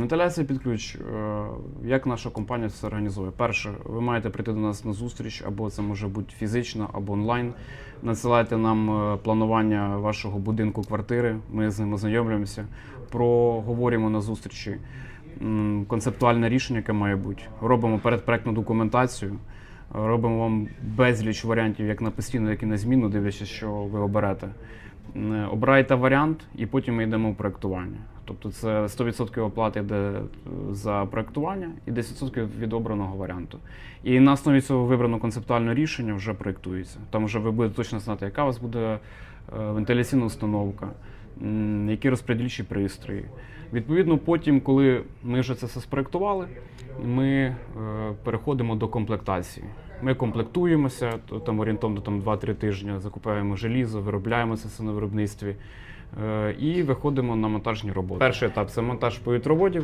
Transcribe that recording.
Вентиляція під ключ. Е, Як наша компанія це організує? Перше, ви маєте прийти до нас на зустріч, або це може бути фізично, або онлайн. Надсилайте нам е, планування вашого будинку, квартири. Ми з ним ознайомлюємося, проговоримо на зустрічі концептуальне рішення, яке має бути. Робимо передпроектну документацію. Робимо вам безліч варіантів як на постійну, як і на зміну, дивлячись, що ви оберете. Е, Обирайте варіант, і потім ми йдемо в проектування. Тобто це 100% оплати йде е, за проектування і 10% від обраного варіанту. І на основі цього вибрано концептуальне рішення вже проектується. Там вже ви будете точно знати, яка у вас буде е, вентиляційна установка, які розподільчі пристрої. Відповідно, потім, коли ми вже це все спроектували, ми е, переходимо до комплектації. Ми комплектуємося, то там орієнтовно там 2-3 тижні закупаємо желізо, виробляємо це все на виробництві і виходимо на монтажні роботи. Перший етап це монтаж повітроводів.